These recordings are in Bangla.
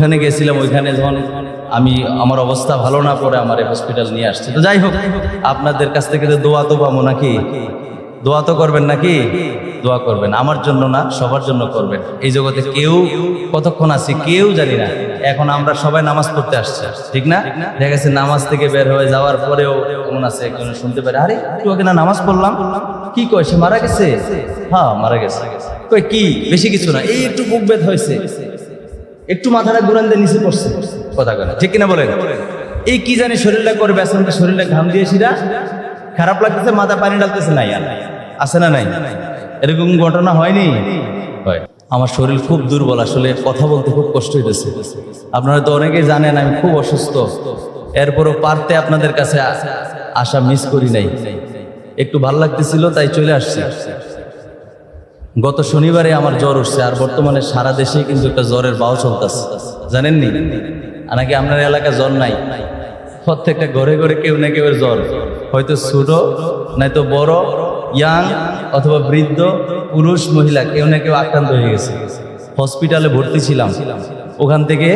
ওখানে গেছিলাম, ওইখানে যখন আমি, আমার অবস্থা ভালো না পড়ে আমার হসপিটাল নিয়ে আসছে। তো যাই হোক, আপনাদের কাছ থেকে তো দোয়া তো পাবো নাকি? দোয়া তো করবেন নাকি? দোয়া করবেন, আমার জন্য না, সবার জন্য করবেন। এই জগতে কেউ কতক্ষণ আছি, কেউ জানি না। এখন আমরা সবাই নামাজ পড়তে আসছি, ঠিক না? দেখা গেছে নামাজ থেকে বের হয়ে যাওয়ার পরেও কেমন আছে একজন শুনতে পারে, আরে, একটু আগে না নামাজ পড়লাম? কি কয়, সে মারা গেছে? হ্যাঁ মারা গেছে। কই কি? বেশি কিছু না এই একটু বুক বেদ হয়েছে। একটু মাথাটা ঘুরান দিয়ে নিচে পড়ছে। কথা কথা ঠিক কিনা বলেন? এই কি জানি শরীরটা করে ব্যস্ত শরীরটা ঘাম দিয়েছিরা খারাপ লাগতেছে, মাথা পানি ডালতেছে নাই আর আছে না নাই? এরকম ঘটনা হয়নি? হয়। আমার শরীর খুব দুর্বল, আসলে কথা বলতে খুব কষ্ট হইতেছে। আপনারা তো অনেকেই জানেন, আমি খুব অসুস্থ। এরপরও পারতে আপনাদের কাছে আসা মিস করি নাই। একটু ভালো লাগতেছিল, তাই চলে আসছি। গত শনিবারে আমার জ্বর উঠছে আর বর্তমানে সারা দেশে কিন্তু একটা জ্বরের বাও চলতেছে। জানেননি? নাকি আপনার এলাকায় জ্বর নাই? প্রত্যেকটা ঘরে ঘরে কেউ না কেউ জ্বর। হয়তো ছোট, নয়তো বড়, ইয়াং অথবা বৃদ্ধ, পুরুষ, মহিলা, কেউ না কেউ আক্রান্ত হয়ে গেছে। হসপিটালে ভর্তি ছিলাম। ওখান থেকে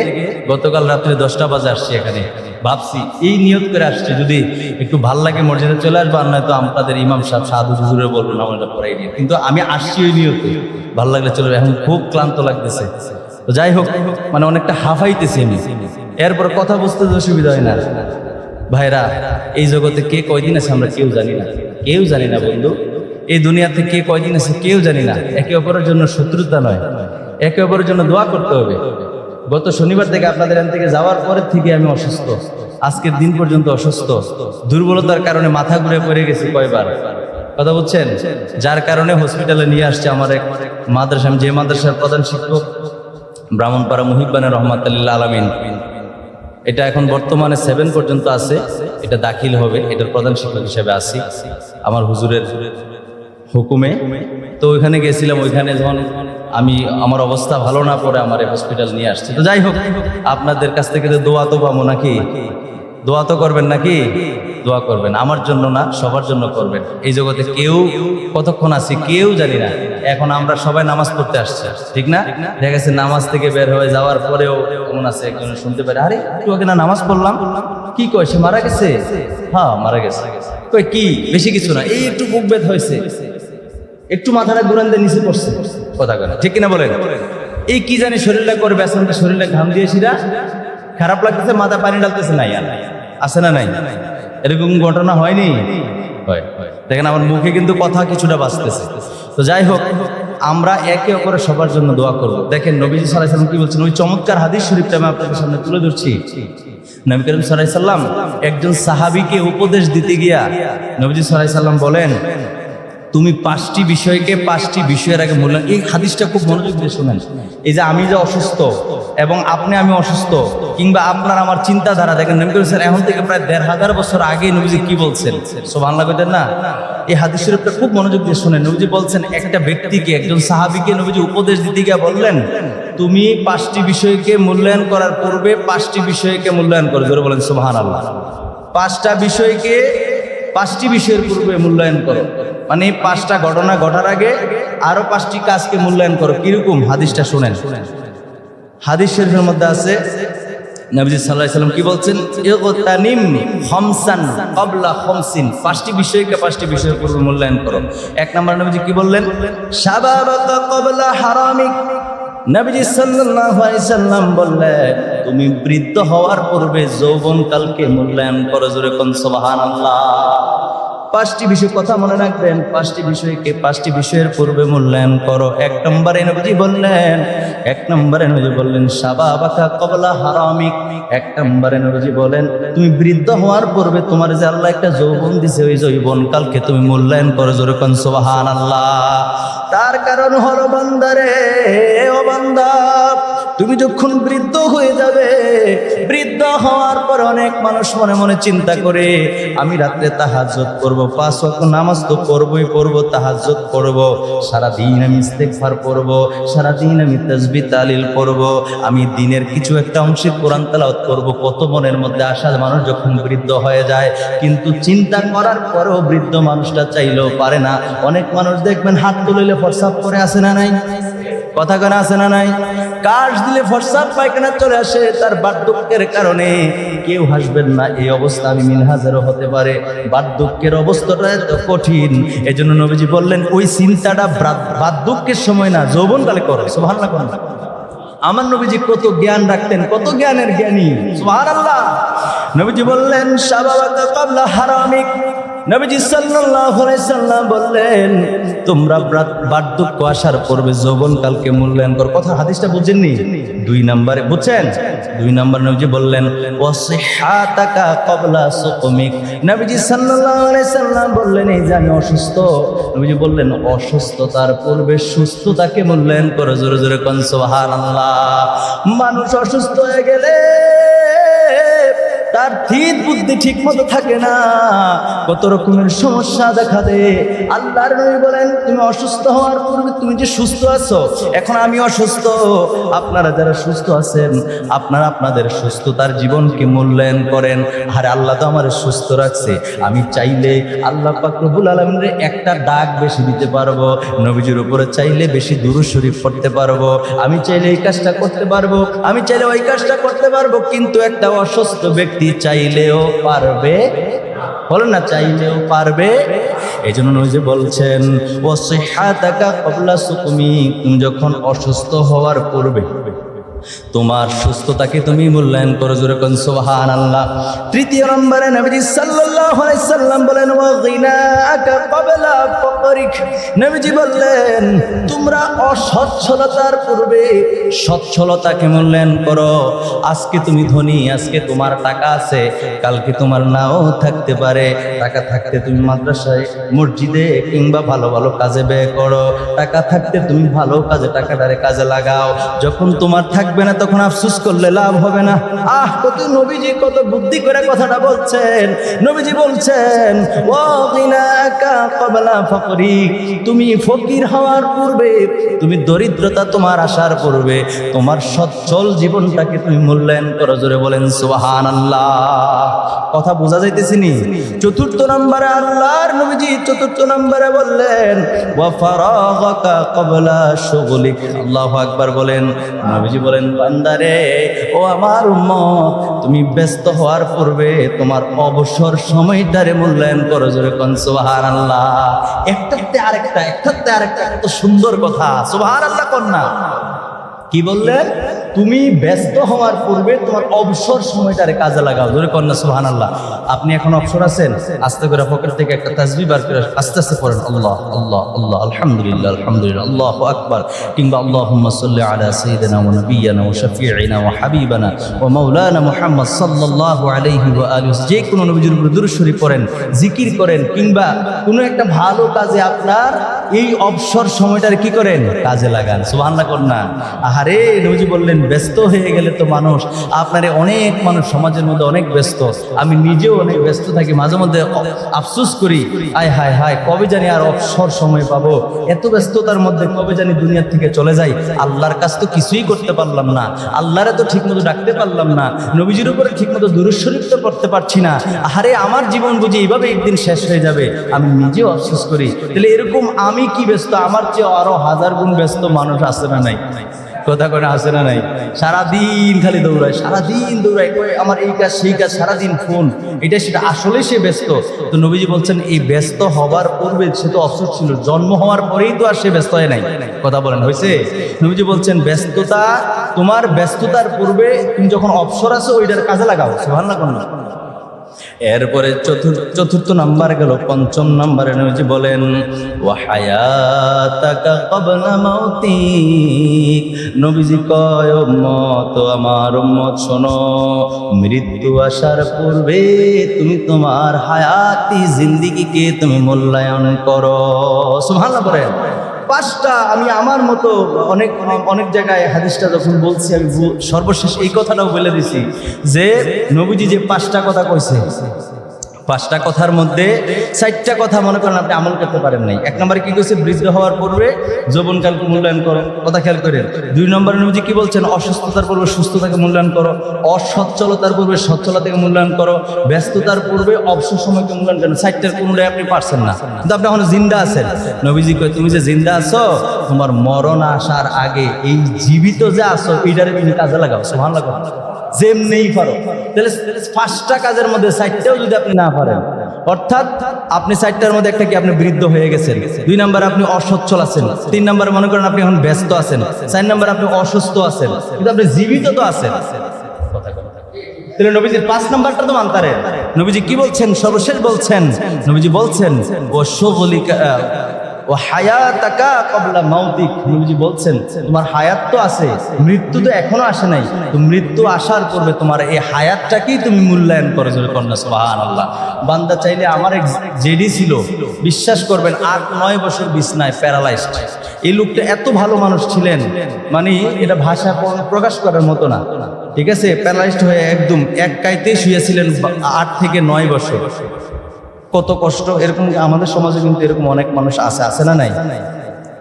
গতকাল রাত্রে দশটা বাজে আসছি এখানে। ভাবছি, এই নিয়ত করে আসছি, যদি একটু ভালো লাগে মসজিদে চলে আসব, আর নয়তো আপনাদের ইমাম সাহেব সাধু হুজুরে বলবেন আমাদের পড়াই নিয়ে। কিন্তু আমি আসছি ওই নিয়তে। ভালো লাগলে চলে এখন খুব ক্লান্ত লাগতেছে। তো যাই হোক মানে অনেকটা হাফাইতেছি আমি। এরপর কথা বুঝতে তো অসুবিধা হয় না। ভাইরা, এই জগতে কে কয়দিন আছে আমরা কেউ জানি না। কেউ জানি না, বন্ধু। এই দুনিয়াতে কে কয়দিন আছে কেউ জানি না। একে অপরের জন্য শত্রুতা নয়। একে অপরের জন্য দোয়া করতে হবে। গত শনিবার থেকে আপনাদের এখান থেকে যাওয়ার পরের থেকে আমি অসুস্থ। আজকের দিন পর্যন্ত অসুস্থ। দুর্বলতার কারণে মাথা ঘুরে পড়ে গেছি কয়বার। কথা বলছেন? যার কারণে হসপিটালে নিয়ে আসছে আমার এক মাদ্রাসা। যে মাদ্রাসার প্রধান শিক্ষক, ব্রাহ্মণপাড়া মুহিবানের রহমাতাল্লাহ আলমিন। এটা এখন বর্তমানে সেভেন পর্যন্ত আছে। এটা দাখিল হবে। এটার প্রধান শিক্ষক হিসেবে আছি। আমার হুজুরের হুকুমে। তো ওইখানে গেছিলাম। ওইখানে যখন আমি আমার অবস্থা ভালো না পড়ে আমার হসপিটাল নিয়ে আসছে। তো যাই হোক, আপনাদের কাছ থেকে তো দোয়া তো পাবো নাকি? দোয়া তো করবেন নাকি? দোয়া করবেন। আমার জন্য না, সবার জন্য করবেন। এই জগতে কেউ কতক্ষণ আছি কেউ জানি না। এখন আমরা সবাই নামাজ পড়তে আসছি। ঠিক না? দেখা গেছে নামাজ থেকে বের হয়ে যাওয়ার পরেও কেমন আছে একজন শুনতে পারে। আরে আগে না নামাজ পড়লাম? কি কয় সে, মারা গেছে? হ্যাঁ মারা গেছে। কই কি? বেশি কিছু না। এই একটু বুক বেদ হয়েছে। একটু মাথাটা ঘুরান দিয়ে নিচে পড়ছে। কথা কথা ঠিক কিনা বলেন? এই কি জানি শরীরটা করে ব্যস্ত শরীরটা ঘাম দিয়েছিরা খারাপ লাগতেছে মাথা পানি ডালতেছে নাই আর। আছে না নাই? এরকম ঘটনা হয়নি? হয় দেখেন আমার মুখে কিন্তু কথা কিছুটা বাঁচতেছে। তো যাই হোক আমরা একে অপরের সবার জন্য দোয়া করব। দেখেন নবীজি সাল্লাহ সাল্লাম কি বলছেন? ওই চমৎকার হাদিস শরীফটা আমি আপনাদের সামনে তুলে ধরছি। নবী করিম সাল্লাহ সাল্লাম একজন সাহাবিকে উপদেশ দিতে গিয়া নবীজি সাল্লাহ সাল্লাম বলেন তুমি পাঁচটি বিষয়কে পাঁচটি বিষয়ের আগে মূল্যায়ন এই হাদিসটা খুব মনোযোগ দিয়ে শোনেন। এই যে আমি যে অসুস্থ এবং আপনি আমি অসুস্থ কিংবা আপনার আমার চিন্তাধারা, দেখেন নবী করিম এখন থেকে প্রায় দেড় হাজার বছর আগে নবীজি কি বলছেন? সো বাংলা কইতেন না? এই হাদিস শরীফটা খুব মনোযোগ দিয়ে শোনেন। নবীজি বলছেন, একটা ব্যক্তিকে, একজন সাহাবিকে নবীজি উপদেশ দিতে গিয়ে বললেন, তুমি পাঁচটি বিষয়কে মূল্যায়ন করার পূর্বে পাঁচটি বিষয়কে মূল্যায়ন করো। জোরে বলেন সুবহান আল্লাহ পাঁচটা বিষয়কে পাঁচটি বিষয়ের পূর্বে মূল্যায়ন করো। মানে পাঁচটা ঘটনা ঘটার আগে আরও পাঁচটি কাজকে মূল্যায়ন করো। কীরকম? হাদিসটা শুনেন। হাদিস শরীফের মধ্যে আছে, নবীজি আলাইহি সাল্লাম কি বলছেন? ইগতানিম খামসান ক্বাবলা খামসিন। পাঁচটি বিষয়কে পাঁচটি বিষয়ের পূর্বে মূল্যায়ন করো। এক নম্বর নবীজি কি বললেন? শাবাবাকা ক্বাবলা হারামিক। নবীজি সাল্লাল্লাহু আলাইহি সাল্লাম বললেন তুমি বৃদ্ধ হওয়ার পূর্বে যৌবনকালকে মূল্যায়ন করো জোরে কোন সুবহানাল্লাহ। পাঁচটি বিষয় কথা মনে রাখবেন। পাঁচটি বিষয়কে পাঁচটি বিষয়ের পূর্বে মূল্যায়ন করো। এক নম্বরে নবীজি বললেন, এক নম্বরে নবীজি বললেন সাবা বাকা কবলা হারামিক। এক নম্বরে নবীজি বলেন, তুমি বৃদ্ধ হওয়ার পূর্বে তোমার যে আল্লাহ একটা যৌবন দিছে, ওই যৌবন কালকে তুমি মূল্যায়ন করো যেরকম সোবাহান আল্লাহ তার কারণ হলো বন্দরে ও বান্দা তুমি যখন বৃদ্ধ হয়ে যাবে, বৃদ্ধ হওয়ার পর অনেক মানুষ মনে মনে চিন্তা করে, আমি রাত্রে তাহাজ্জত করব, পাঁচ ওয়াক্ত নামাজ তো পড়বই পড়ব তাহাজ্জত করব, সারাদিন আমি ইস্তেগফার পড়ব, সারাদিন আমি তাসবিহ তালিল পড়ব, আমি দিনের কিছু একটা অংশে কোরআন তেলাওয়াত করব, কত মনের মধ্যে আসা মানুষ যখন বৃদ্ধ হয়ে যায়, কিন্তু চিন্তা করার পরেও বৃদ্ধ মানুষটা চাইলেও পারে না। অনেক মানুষ দেখবেন হাত তুলিলে ফরসাপ করে আসে না নাই? কথা কেন আছে না নাই? কাশ দিলে ফরসাব পায়খানা চলে আসে, তার বার্ধক্যের কারণে কেউ হাসবেন না, এই অবস্থা আমি মিনহাজেরও হতে পারে। বার্ধক্যের অবস্থাটা এত কঠিন এই জন্য নবীজি বললেন, ওই চিন্তাটা বার্ধক্যের সময় না যৌবনকালে করো। সোভান না আমার নবীজি কত জ্ঞান রাখতেন, কত জ্ঞানের জ্ঞানী। সুবহানাল্লাহ। নবীজি বললেন শাবাবাকা ক্বাবলা হারামিক। নবীজি সাল্লাল্লাহু আলাইহি সাল্লাম বললেন, তোমরা ব্রা- বার্ধক্য আসার পূর্বে যৌবন যৌবনকালকে মূল্যায়ন কর। কথা হাদিসটা বুঝেননি? দুই নম্বরে বুঝছেন? দুই নম্বর নবীজি বললেন, ওয়াসিহাতাকা ক্বাবলা সুকুমিক। নবীজি সাল্লাল্লাহু আলাইহি সাল্লাম বললেন, এই যে আমি অসুস্থ। নবীজি বললেন, অসুস্থতার পূর্বে সুস্থতাকে মূল্যায়ন করো। জোরে জোরে কোন, সুবহানাল্লাহ। মানুষ অসুস্থ হয়ে গেলে তার থিত বুদ্ধি ঠিক মতো থাকে না। কত রকমের সমস্যা দেখা দেয়। আল্লাহর নবী বলেন, তুমি অসুস্থ হওয়ার পূর্বে তুমি যে সুস্থ আছো, এখন আমি অসুস্থ। আপনারা যারা সুস্থ আছেন, আপনারা আপনাদের সুস্থতার জীবনকে মূল্যায়ন করেন। আর আল্লাহ তো আমার সুস্থ রাখছে। আমি চাইলে আল্লাহ পাকরবুল আলমের একটা ডাক বেশি দিতে পারব। নবীজির উপরে চাইলে বেশি দুরু শরীফ পড়তে পারব। আমি চাইলে এই কাজটা করতে পারব। আমি চাইলে ওই কাজটা করতে পারব। কিন্তু একটা অসুস্থ ব্যক্তি চাইলেও পারবে বলেন না চাইলেও পারবে? এই জন্য নজে বলছেন ও সেহাতাকা কবলা সুকুমি তুমি যখন অসুস্থ হওয়ার পূর্বে। তোমার সুস্থতাকে তুমি মূল্যায়ন করো, জোরে কোন সুবহান আল্লাহ তৃতীয় নম্বরে নবীজি সাল্লাল্লাহু আলাইহি সাল্লাম বলেন, ওয়া গিনাকা ক্বাবলা নবীজি বললেন, তোমরা অসচ্ছলতার পূর্বে সচ্ছলতাকে মূল্যায়ন করো। আজকে তুমি ধনী, আজকে তোমার টাকা আছে, কালকে তোমার নাও থাকতে পারে। টাকা থাকতে তুমি মাদ্রাসায়, মসজিদে কিংবা ভালো ভালো কাজে ব্যয় করো। টাকা থাকতে তুমি ভালো কাজে, টাকাটারে কাজে লাগাও। যখন তোমার থাকবে না, তখন আফসোস করলে লাভ হবে না। আহ, কত নবীজি, কত বুদ্ধি করে কথাটা বলছেন। নবীজি বলছেন ও গিনাকা ক্বাবলা ফাকরিক তুমি ফকির হওয়ার পূর্বে, তুমি দরিদ্রতা তোমার আসার পূর্বে, তোমার সচ্ছল জীবনটাকে তুমি মূল্যায়ন করো, জোরে বলেন, সুবহানাল্লাহ। কথা বোঝা যাইতেছি নি? চতুর্থ নম্বরে আল্লাহর নবীজি চতুর্থ নম্বরে বললেন ওয়া ফারাগাকা ক্বাবলা শুগলিক আল্লাহু আকবার বলেন, নবীজি বলেন, বান্দারে, ও আমার উম্মত, তুমি ব্যস্ত হওয়ার পূর্বে তোমার অবসর সময়টারে মূল্যায়ন করো জোরে কোন, সুবহানাল্লাহ। একটাতে আরেকটা একটাতে আরেকটা, এত সুন্দর কথা, সুবহানাল্লাহ কন্যা কি বললেন? তুমি ব্যস্ত হওয়ার পূর্বে তোমার অবসর সময়টারে কাজে লাগাও। ধরে কন্যা সুহান আল্লাহ আপনি এখন অবসর আছেন, আস্তে করে পকেট থেকে একটা তাজবি বার করে আস্তে আস্তে পড়েন। আল্লাহ আল্লাহ আল্লাহ, আলহামদুলিল্লাহ আলহামদুলিল্লাহ, আল্লাহ আকবার। কিংবা আল্লাহুম্মা সাল্লি আলা সাইয়্যিদিনা ওয়া নাবিয়্যিনা ওয়া শাফিঈনা ওয়া হাবিবানা ওয়া মাওলানা মুহাম্মদ ওয়া আলিহি যে কোনো নবীজির উপরে শরীফ পড়েন, জিকির করেন, কিংবা কোনো একটা ভালো কাজে আপনার এই অবসর সময়টার কি করেন? কাজে লাগান, সুবহানাল্লাহ কন্যা আহারে, নবীজি বললেন, ব্যস্ত হয়ে গেলে তো মানুষ, আপনারে অনেক মানুষ সমাজের মধ্যে অনেক ব্যস্ত। আমি নিজেও অনেক ব্যস্ত থাকি, মাঝে মধ্যে আফসোস করি, আয় হায় হায়, কবে জানি আর অবসর সময় পাবো? এত ব্যস্ততার মধ্যে কবে জানি দুনিয়ার থেকে চলে যাই? আল্লাহর কাছ তো কিছুই করতে পারলাম না। আল্লাহরে তো ঠিকমতো ডাকতে পারলাম না। নবীজির উপরে ঠিকমতো দুরুশরীফ তো করতে পারছি না। আহারে, আমার জীবন বুঝি এইভাবে একদিন শেষ হয়ে যাবে। আমি নিজেও আফসোস করি। তাহলে এরকম আমি কি ব্যস্ত? আমার চেয়ে আরও হাজার গুণ ব্যস্ত মানুষ আছে না নাই? কথা করে আসে না নাই? সারাদিন খালি দৌড়ায়, সারাদিন দৌড়ায়। আমার এই কাজ, সেই কাজ, সারাদিন ফোন। এটা সেটা, আসলে সে ব্যস্ত। তো নবীজি বলছেন, এই ব্যস্ত হবার পূর্বে সে তো অসুখ ছিল, জন্ম হওয়ার পরেই তো আর সে ব্যস্ত হয় নাই। কথা বলেন, হয়েছে? নবীজি বলছেন, ব্যস্ততা, তোমার ব্যস্ততার পূর্বে তুমি যখন অবসর আছো, ওইটার কাজে লাগাও। ভালো লাগো না? এরপরে চতুর্থ চতুর্থ নাম্বার গেল, পঞ্চম নাম্বারে নবীজি বলেন ও হায়াতাকা নবীজি কয় ও আমার উম্মত শোনো, মৃত্যু আসার পূর্বে তুমি তোমার হায়াতি জিন্দিগিকে তুমি মূল্যায়ন করো। সুবহানাল্লাহ বলেন। পাঁচটা আমি আমার মতো অনেক অনেক জায়গায় হাদিসটা যখন বলছি, আমি সর্বশেষ এই কথাটাও বলে দিছি যে নবীজি যে পাঁচটা কথা কইছে পাঁচটা কথার মধ্যে চারটা কথা মনে করেন আপনি আমল করতে পারেন নাই। এক নম্বরে কি করছে বৃদ্ধ হওয়ার পূর্বে যৌবনকালকে মূল্যায়ন করেন কথা খেয়াল করেন। দুই নম্বরে নবীজি কি বলছেন? অসুস্থতার পূর্বে সুস্থতাকে মূল্যায়ন করো। অসচ্ছলতার পূর্বে সচ্ছলতাকে মূল্যায়ন করো। ব্যস্ততার পূর্বে অবসর সময়কে মূল্যায়ন করেন চারটার কোনোটাই আপনি পারছেন না। কিন্তু আপনি এখন জিন্দা আছেন। নবীজি কয়, তুমি যে জিন্দা আছো, তোমার মরণ আসার আগে এই জীবিত যে আছো, এইটারে তুমি কাজে লাগাও। সোহান লাগাও যেমনেই পারো। তাহলে পাঁচটা কাজের মধ্যে চারটাও যদি আপনি না পারেন, অর্থাৎ আপনি চারটার মধ্যে একটা কি আপনি বৃদ্ধ হয়ে গেছেন, দুই নাম্বার আপনি অসচ্ছল আছেন, তিন নাম্বার মনে করেন আপনি এখন ব্যস্ত আছেন, চার নাম্বার আপনি অসুস্থ আছেন, কিন্তু আপনি জীবিত তো আছেন। তাহলে নবীজির পাঁচ নাম্বারটা তো মানতারেন নবীজি কি বলছেন? সর্বশেষ বলছেন, নবীজি বলছেন ও শোগলিকা ও হায়াতাকা কবলা মাউতিক। নবীজি বলছেন, তোমার হায়াত তো আছে, মৃত্যু তো এখনও আসে নাই। তো মৃত্যু আসার পূর্বে তোমার এই হায়াতটাকেই তুমি মূল্যায়ন করো জোরে কন্যা সুবহান আল্লাহ বান্দা চাইলে আমার এক জেডি ছিল, বিশ্বাস করবেন, আট, নয় বছর বিছনায় প্যারালাইজড। এই লোকটা এত ভালো মানুষ ছিলেন মানে এটা ভাষা প্রকাশ করার মতো না। ঠিক আছে? প্যারালাইজড হয়ে একদম এক কাইতে শুয়েছিলেন আট থেকে নয় বছর। কত কষ্ট, এরকম আমাদের সমাজে কিন্তু এরকম অনেক মানুষ আছে আছে না নাই?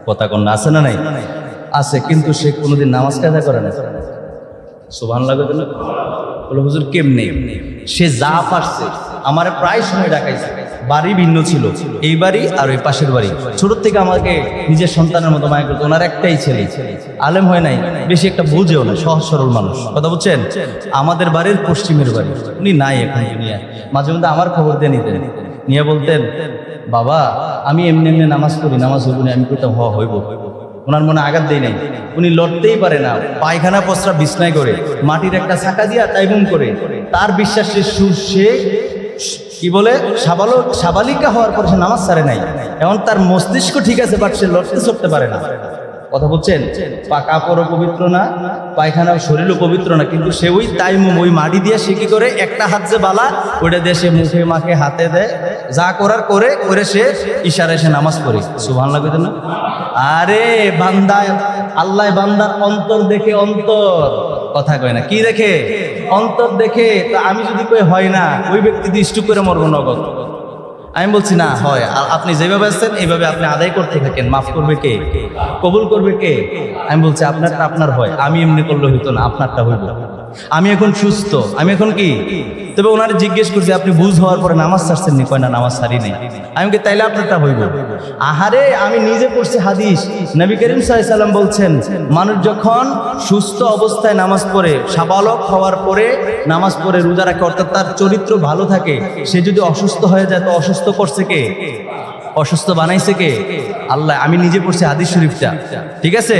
কথা কন্যা আছে না নাই? আছে, কিন্তু সে কোনোদিন নামাজ কাজা করে না। সুভান লাগে না? বলে, হুজুর, কেমনে? সে যা পারছে, আমার প্রায় সময় ডাকাইছে। বাড়ি ভিন্ন ছিল, এই বাড়ি আর ওই পাশের বাড়ি। ছোট থেকে আমাকে নিজের সন্তানের মতো মায়া করতো, ওনার একটাই ছেলে। আলেম হয় নাই, বেশি একটা বুঝেও না, সহজ সরল মানুষ। কথা বলছেন আমাদের বাড়ির পশ্চিমের বাড়ি, উনি নাই এখন দুনিয়ায়। মাঝে মধ্যে আমার খবর দিয়ে নিতেন। নিয়ে বলতেন, বাবা, আমি এমনি এমনি নামাজ পড়ি, নামাজ হইব আমি কইতাম, হ, হইব। ওনার মনে আঘাত দেয় নাই। উনি লড়তেই পারে না, পায়খানা পসরা বিছনায় করে, মাটির একটা ছাকা দিয়া তাইবুম করে। তার বিশ্বাসে সু- সে, কি বলে সাবালক সাবালিকা হওয়ার পর সে নামাজ ছাড়ে নাই। এখন তার মস্তিষ্ক ঠিক আছে বাট সে লড়তে চড়তে পারে না। কথা বলছেন? পা কাপড়ও পবিত্র না পায়খানা শরীরও পবিত্র না, কিন্তু সে ওই তাই ওই মাটি দিয়ে সে কি করে? একটা হাত যে বালা ওটা দিয়ে সে মুখে মাখে, হাতে দেয়। যা করার করে করে সে ইশারায় সে নামাজ পড়ে। সুভান লাগবে না? আরে বান্দায় আল্লাহ বান্দার অন্তর দেখে অন্তর। কথা কয় না, কি দেখে? অন্তর দেখে, তা আমি যদি কই হয় না, ওই ব্যক্তি দৃষ্টি করে মরবো নগদ। আমি বলছি, না, হয়। আর আপনি যেভাবে আছেন, এইভাবে আপনি আদায় করতে থাকেন। মাফ করবে কে? কবুল করবে কে? আমি বলছি, আপনারটা আপনার হয়। আমি এমনি করলে হইতো না, আপনারটা হইব। আমি এখন সুস্থ। আমি এখন কি? তবে ওনারে জিজ্ঞেস করছি, আপনি বুঝ হওয়ার পরে নামাজ ছাড়ছেন নি? কয়, না, নামাজ ছাড়ি নাই। আমি কি তাইলে আপনারটা হইব। আহারে, আমি নিজে পড়ছি হাদিস। নবী করিম সাল্লাম বলছেন, মানুষ যখন সুস্থ অবস্থায় নামাজ পড়ে, সাবালক হওয়ার পরে নামাজ পড়ে রোজা রাখে, অর্থাৎ তার চরিত্র ভালো থাকে, সে যদি অসুস্থ হয়ে যায়, তো অসুস্থ করছে কে? অসুস্থ বানাইছে কে? আল্লাহ, আমি নিজে পড়ছি হাদিস শরীফটা। ঠিক আছে?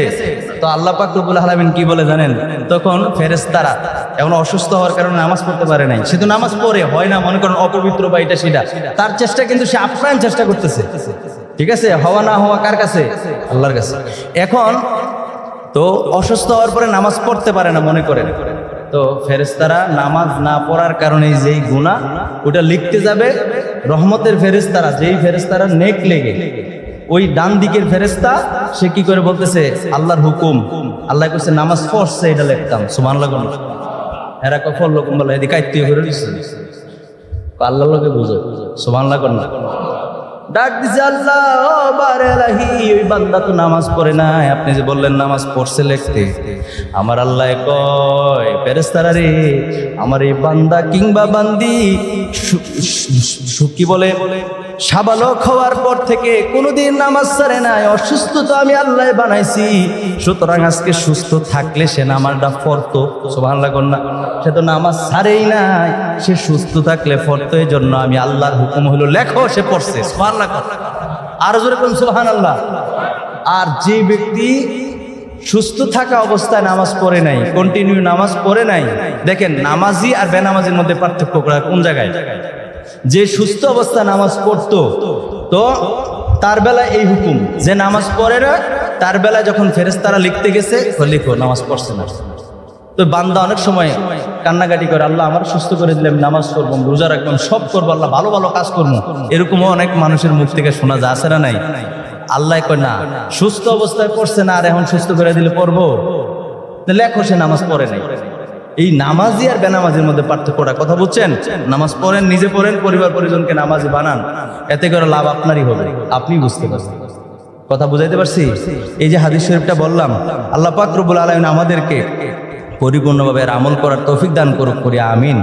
তো আল্লাহ পাক রব্বুল আলামিন কি বলে জানেন? তখন ফেরেশতারা এখন অসুস্থ হওয়ার কারণে নামাজ পড়তে পারে নাই। সে তো নামাজ পড়ে, হয় না, মনে করেন অপবিত্র বা এটা সেটা। তার চেষ্টা কিন্তু সে আপ্রাণ চেষ্টা করতেছে। ঠিক আছে? হওয়া না হওয়া কার কাছে? আল্লাহর কাছে। এখন তো অসুস্থ হওয়ার পরে নামাজ পড়তে পারে না মনে করেন। তো ফেরেস্তারা নামাজ না পড়ার কারণে যেই গুণা ওটা লিখতে যাবে রহমতের ফেরেস্তারা যেই ফেরেস্তারা নেক লেগে, ওই ডান দিকের ফেরেস্তা সে কি করে বলতেছে? আল্লাহর হুকুম। আল্লাহ করছে নামাজ পড়ছে এটা লেখতাম। সুমান লাগুন হেরা কফল লোকম বলে, এদিকে আত্মীয় করে দিচ্ছে আল্লাহ লোকে বুঝো। সুমান লাগুন না ডাক দিছে, আল্লাহ, ও বারে আলাহি ওই বান্দা তো নামাজ পড়ে নাই। আপনি যে বললেন, নামাজ পড়ছে লিখতে। আমার আল্লাহ কয় ফেরেস্তারা রে, আমার এই বান্দা কিংবা বান্দি সুখী সু- বলে সাবালক হওয়ার পর থেকে কোনোদিন নামাজ ছাড়ে নাই, অসুস্থ তো আমি আল্লাহ বানাইছি। সুতরাং আজকে সুস্থ থাকলে সে নামাজটা পড়তো সোভান লাগুন না। সে তো নামাজ ছাড়েই নাই, সে সুস্থ থাকলে পড়তো এই জন্য আমি আল্লাহর হুকুম হলো, লেখো সে পড়ছে আর জোরে কোন সোহান আল্লাহ আর যে ব্যক্তি সুস্থ থাকা অবস্থায় নামাজ পড়ে নাই কন্টিনিউ নামাজ পড়ে নাই, দেখেন নামাজি আর বেনামাজির মধ্যে পার্থক্য করা কোন জায়গায়? যে সুস্থ অবস্থায় নামাজ পড়তো, তো তার বেলায় এই হুকুম, যে নামাজ পড়ে না, তার বেলায় যখন ফেরেস্তারা লিখতে গেছে লিখো, নামাজ পড়ছে না। তো বান্দা অনেক সময় কান্নাকাটি করে, আল্লাহ আমার সুস্থ করে দিলাম নামাজ করব রোজা রাখলাম সব করব, আল্লাহ ভালো ভালো কাজ করব। এরকমও অনেক মানুষের মুখ থেকে শোনা যায় আছে না নাই? আল্লাহ কয়, না, সুস্থ অবস্থায় পড়ছে না, আর এখন সুস্থ করে দিলে পড়ব? লেখো সে নামাজ পড়ে নাই। এই নামাজি আর বেনামাজির মধ্যে পার্থক্যটা কথা বুঝছেন? নামাজ পড়েন, নিজে পড়েন, পরিবার পরিজনকে নামাজি বানান। এতে করে লাভ আপনারই হবে। আপনি বুঝতে পারছেন। কথা বুঝাইতে পারছি? এই যে হাদিস শরীফটা বললাম, আল্লাহ পাক রব্বুল আলামিন আমাদেরকে পরিপূর্ণভাবে আমল করার তৌফিক দান করুক, করি, আমিন।